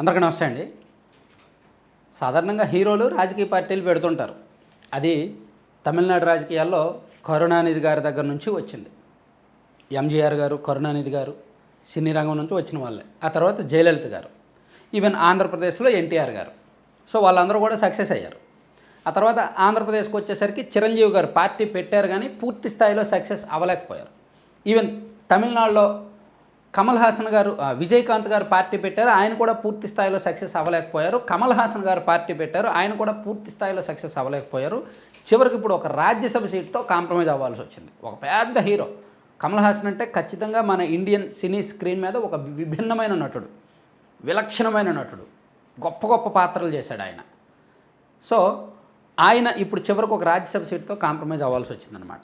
అందరికీ నమస్తే అండి. సాధారణంగా హీరోలు రాజకీయ పార్టీలు పెడుతుంటారు. అది తమిళనాడు రాజకీయాల్లో కరుణానిధి గారి దగ్గర నుంచి వచ్చింది. ఎంజీఆర్ గారు కరుణానిధి గారు సినీ రంగం నుంచి వచ్చిన వాళ్ళే. ఆ తర్వాత జయలలిత గారు ఈవెన్ ఆంధ్రప్రదేశ్లో ఎన్టీఆర్ గారు. సో వాళ్ళందరూ కూడా సక్సెస్ అయ్యారు. ఆ తర్వాత ఆంధ్రప్రదేశ్కి వచ్చేసరికి చిరంజీవి గారు పార్టీ పెట్టారు కానీ పూర్తి స్థాయిలో సక్సెస్ అవ్వలేకపోయారు. ఈవెన్ తమిళనాడులో కమల్ హాసన్ గారు విజయకాంత్ గారు పార్టీ పెట్టారు. ఆయన కూడా పూర్తి స్థాయిలో సక్సెస్ అవ్వలేకపోయారు. కమల్ హాసన్ గారు పార్టీ పెట్టారు. ఆయన కూడా పూర్తి స్థాయిలో సక్సెస్ అవ్వలేకపోయారు. చివరికి ఇప్పుడు ఒక రాజ్యసభ సీట్తో కాంప్రమైజ్ అవ్వాల్సి వచ్చింది. ఒక పెద్ద హీరో. కమల్ హాసన్ అంటే ఖచ్చితంగా మన ఇండియన్ సినీ స్క్రీన్ మీద ఒక విభిన్నమైన నటుడు. విలక్షణమైన నటుడు. గొప్ప గొప్ప పాత్రలు చేశాడు ఆయన. సో ఆయన ఇప్పుడు చివరికి ఒక రాజ్యసభ సీట్తో కాంప్రమైజ్ అవ్వాల్సి వచ్చిందనమాట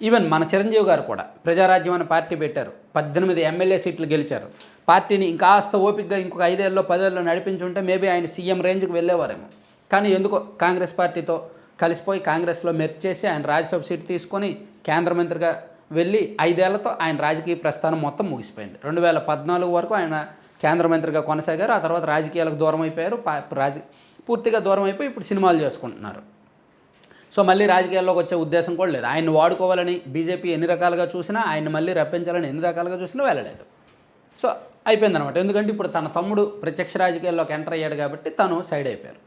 ఈవెన్ మన చిరంజీవి గారు కూడా ప్రజారాజ్యం అనే పార్టీ పెట్టారు. పద్దెనిమిది ఎమ్మెల్యే సీట్లు గెలిచారు. పార్టీని ఇంకాస్త ఓపికగా ఇంకొక ఐదేళ్ళలో పదేళ్ళలో నడిపించుంటే మేబీ ఆయన సీఎం రేంజ్కి వెళ్ళేవారేమో. కానీ ఎందుకో కాంగ్రెస్ పార్టీతో కలిసిపోయి కాంగ్రెస్లో మెర్చ్ చేసి ఆయన రాజ్యసభ సీట్ తీసుకొని కేంద్ర మంత్రిగా వెళ్ళి ఐదేళ్ళతో ఆయన రాజకీయ ప్రస్థానం మొత్తం ముగిసిపోయింది. రెండు వేల పద్నాలుగు వరకు ఆయన కేంద్ర మంత్రిగా కొనసాగారు. ఆ తర్వాత రాజకీయాలకు దూరం అయిపోయారు. రాజ పూర్తిగా దూరం అయిపోయి ఇప్పుడు సినిమాలు చేసుకుంటున్నారు. సో మళ్ళీ రాజకీయాల్లోకి వచ్చే ఉద్దేశం కూడా లేదు. ఆయన్ని వాడుకోవాలని బీజేపీ ఎన్ని రకాలుగా చూసినా ఆయన్ని మళ్ళీ రప్పించాలని ఎన్ని రకాలుగా చూసినా వెళ్ళలేదు. సో అయిపోయింది అనమాట ఎందుకంటే ఇప్పుడు తన తమ్ముడు ప్రత్యక్ష రాజకీయాల్లోకి ఎంటర్ అయ్యాడు కాబట్టి తను సైడ్ అయిపోయారు.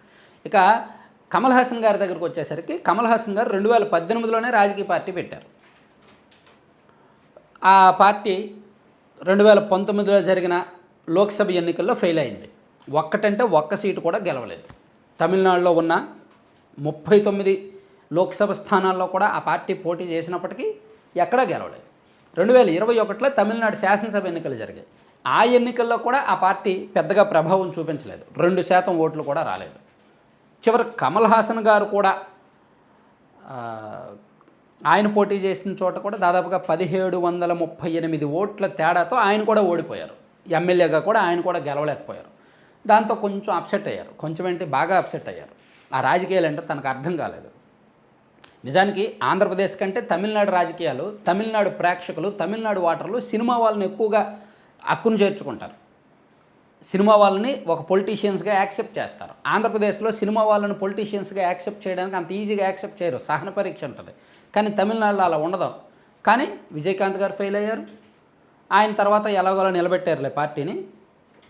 ఇక కమల్ హాసన్ గారి దగ్గరకు వచ్చేసరికి కమల్ హాసన్ గారు రెండు వేల పద్దెనిమిదిలోనే రాజకీయ పార్టీ పెట్టారు. ఆ పార్టీ రెండు వేల పంతొమ్మిదిలో జరిగిన లోక్సభ ఎన్నికల్లో ఫెయిల్ అయింది. ఒక్కటంటే ఒక్క సీటు కూడా గెలవలేదు. తమిళనాడులో ఉన్న ముప్పై తొమ్మిది లోక్సభ స్థానాల్లో కూడా ఆ పార్టీ పోటీ చేసినప్పటికీ ఎక్కడా గెలవలేదు. రెండు వేల ఇరవై ఒకటిలో తమిళనాడు శాసనసభ ఎన్నికలు జరిగాయి. ఆ ఎన్నికల్లో కూడా ఆ పార్టీ పెద్దగా ప్రభావం చూపించలేదు. రెండు శాతం ఓట్లు కూడా రాలేదు. చివరి కమల్ హాసన్ గారు కూడా ఆయన పోటీ చేసిన చోట కూడా దాదాపుగా పదిహేడు వందల ముప్పై ఎనిమిది ఓట్ల తేడాతో ఆయన కూడా ఓడిపోయారు. ఎమ్మెల్యేగా కూడా ఆయన కూడా గెలవలేకపోయారు. దాంతో కొంచెం అప్సెట్ అయ్యారు. కొంచెం ఏంటి బాగా అప్సెట్ అయ్యారు. ఆ రాజకీయాలు అంటే తనకు అర్థం కాలేదు. నిజానికి ఆంధ్రప్రదేశ్ కంటే తమిళనాడు రాజకీయాలు తమిళనాడు ప్రేక్షకులు తమిళనాడు వాటర్లు సినిమా వాళ్ళని ఎక్కువగా హక్కును చేర్చుకుంటారు. సినిమా వాళ్ళని ఒక పొలిటీషియన్స్గా యాక్సెప్ట్ చేస్తారు. ఆంధ్రప్రదేశ్లో సినిమా వాళ్ళని పొలిటీషియన్స్గా యాక్సెప్ట్ చేయడానికి అంత ఈజీగా యాక్సెప్ట్ చేయరు. సహన పరీక్ష ఉంటుంది. కానీ తమిళనాడులో అలా ఉండదు. కానీ విజయకాంత్ గారు ఫెయిల్ అయ్యారు. ఆయన తర్వాత ఎలాగోలా నిలబెట్టారులే పార్టీని.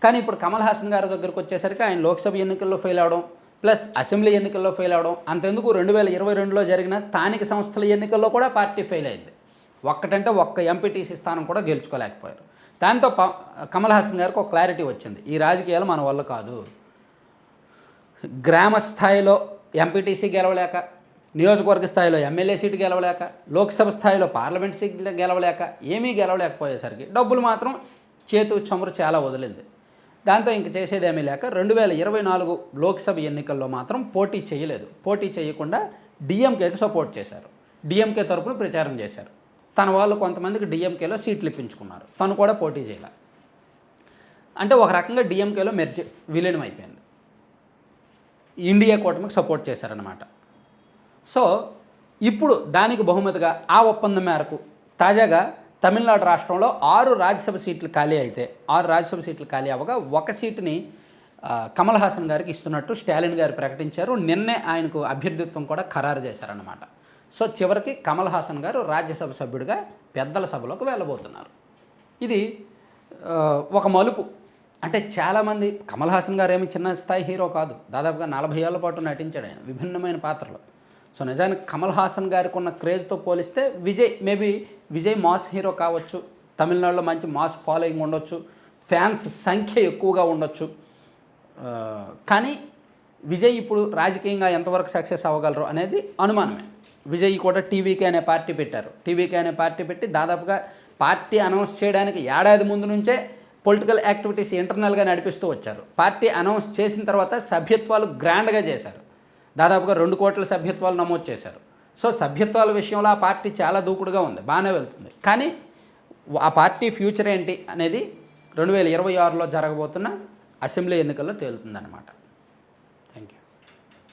కానీ ఇప్పుడు కమల్ హాసన్ గారి దగ్గరకు వచ్చేసరికి ఆయన లోక్సభ ఎన్నికల్లో ఫెయిల్ అవడం ప్లస్ అసెంబ్లీ ఎన్నికల్లో ఫెయిల్ అవడం అంతెందుకు రెండు వేల ఇరవై రెండులో జరిగిన స్థానిక సంస్థల ఎన్నికల్లో కూడా పార్టీ ఫెయిల్ అయింది. ఒక్కటంటే ఒక్క ఎంపీటీసీ స్థానం కూడా గెలుచుకోలేకపోయారు. దాంతో ప కమల్ హాసన్ గారికి ఒక క్లారిటీ వచ్చింది. ఈ రాజకీయాలు మన వల్ల కాదు. గ్రామ స్థాయిలో ఎంపీటీసీ గెలవలేక నియోజకవర్గ స్థాయిలో ఎమ్మెల్యే సీటు గెలవలేక లోక్సభ స్థాయిలో పార్లమెంట్ సీట్ గెలవలేక ఏమీ గెలవలేకపోయేసరికి డబ్బులు మాత్రం చేతు చమురు చాలా వదిలింది. దాంతో ఇంక చేసేదేమీ లేక రెండు వేల ఇరవై నాలుగు లోక్సభ ఎన్నికల్లో మాత్రం పోటీ చేయలేదు. పోటీ చేయకుండా డిఎంకేకి సపోర్ట్ చేశారు. డిఎంకే తరపున ప్రచారం చేశారు. తన వాళ్ళు కొంతమందికి డిఎంకేలో సీట్లు ఇప్పించుకున్నారు. తను కూడా పోటీ చేయలే. అంటే ఒక రకంగా డిఎంకేలో మెర్జ్ విలీనం అయిపోయింది ఇండియా కూటమికి సపోర్ట్ చేశారనమాట సో ఇప్పుడు దానికి బహుమతిగా ఆ ఒప్పందం మేరకు తాజాగా తమిళనాడు రాష్ట్రంలో ఆరు రాజ్యసభ సీట్లు ఖాళీ అయితే ఆరు రాజ్యసభ సీట్లు ఖాళీ అవ్వగా ఒక సీటుని కమల్ హాసన్ గారికి ఇస్తున్నట్టు స్టాలిన్ గారు ప్రకటించారు. నిన్నే ఆయనకు అభ్యర్థిత్వం కూడా ఖరారు చేశారన్నమాట. సో చివరికి కమల్ హాసన్ గారు రాజ్యసభ సభ్యుడిగా పెద్దల సభలోకి వెళ్ళబోతున్నారు. ఇది ఒక మలుపు. అంటే చాలామంది కమల్ హాసన్ గారు ఏమి చిన్న స్థాయి హీరో కాదు. దాదాపుగా నలభై ఏళ్ళ పాటు నటించాడు ఆయన విభిన్నమైన పాత్రలు. సో నిజానికి కమల్ హాసన్ గారికి ఉన్న క్రేజ్తో పోలిస్తే Vijay maybe Vijay mass hero కావచ్చు తమిళనాడులో మంచి మాస్ ఫాలోయింగ్ ఉండొచ్చు ఫ్యాన్స్ సంఖ్య ఎక్కువగా ఉండొచ్చు. కానీ విజయ్ ఇప్పుడు రాజకీయంగా ఎంతవరకు సక్సెస్ అవ్వగలరు అనేది అనుమానమే. విజయ్ కూడా టీవీకే అనే పార్టీ పెట్టారు. టీవీకే అనే పార్టీ పెట్టి దాదాపుగా పార్టీ అనౌన్స్ చేయడానికి ఏడాది ముందు నుంచే పొలిటికల్ యాక్టివిటీస్ ఇంటర్నల్గా నడిపిస్తూ వచ్చారు. పార్టీ అనౌన్స్ చేసిన తర్వాత సభ్యత్వాలు గ్రాండ్గా చేశారు. దాదాపుగా రెండు కోట్ల సభ్యత్వాలు నమోదు చేశారు. సో సభ్యత్వాల విషయంలో ఆ పార్టీ చాలా దూకుడుగా ఉంది బాగానే వెళ్తుంది. కానీ ఆ పార్టీ ఫ్యూచర్ ఏంటి అనేది రెండు వేల ఇరవై ఆరులో జరగబోతున్న అసెంబ్లీ ఎన్నికల్లో తేలుతుందన్నమాట.